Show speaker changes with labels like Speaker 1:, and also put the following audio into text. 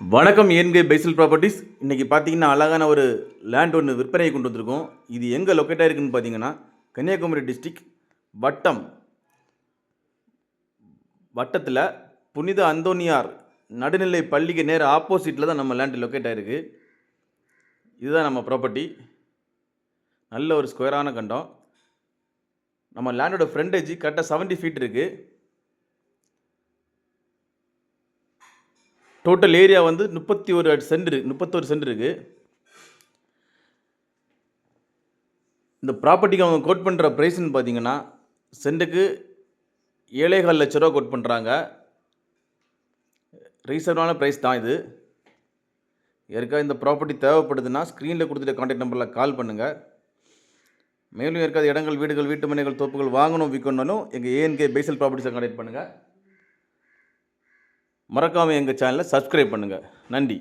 Speaker 1: வணக்கம் என்கே பைசல் ப்ராப்பர்ட்டிஸ் இன்றைக்கி பார்த்தீங்கன்னா அழகான ஒரு லேண்ட் ஒன்று விற்பனையை கொண்டு வந்திருக்கோம். இது எங்கே லொக்கேட் ஆகிருக்குன்னு பார்த்தீங்கன்னா கன்னியாகுமரி டிஸ்ட்ரிக் வட்டம். வட்டத்தில் புனித அந்தோனியார் நடுநிலை பள்ளிக்கு நேர் ஆப்போசிட்டில் தான் நம்ம லேண்ட் லொக்கேட் ஆகிருக்கு இதுதான் நம்ம ப்ராப்பர்ட்டி நல்ல ஒரு ஸ்கொயரான கண்டம். நம்ம லேண்டோட ஃப்ரண்டேஜ் கரெக்டாக செவன்ட்டி ஃபீட் இருக்குது டோட்டல் ஏரியா வந்து முப்பத்தி ஒரு சென்ட் இருக்குது முப்பத்தொரு சென்ட் இருக்குது இந்த ப்ராப்பர்ட்டிக்கு அவங்க கோட் பண்ணுற ப்ரைஸ்னு பார்த்தீங்கன்னா சென்ட்டுக்கு ஏழேகால் லட்ச ரூபா கோட் பண்ணுறாங்க ரீசனான ப்ரைஸ் தான் இது. யாருக்கா இந்த ப்ராப்பர்ட்டி தேவைப்படுதுன்னா ஸ்க்ரீனில் கொடுத்துட்டு கான்டாக்ட் நம்பரில் கால் பண்ணுங்கள் மேலும் ஏற்காத இடங்கள் வீடுகள் வீட்டு மனைகள் தோப்புகள் வாங்கணும் விற்கணும்னாலும் எங்கள் ஏஎன்கே பேசல் ப்ராப்பர்ட்டிஸை கான்டாக்ட் பண்ணுங்கள் மறக்காமல் எங்கள் சேனலை சப்ஸ்கிரைப் பண்ணுங்கள் நன்றி.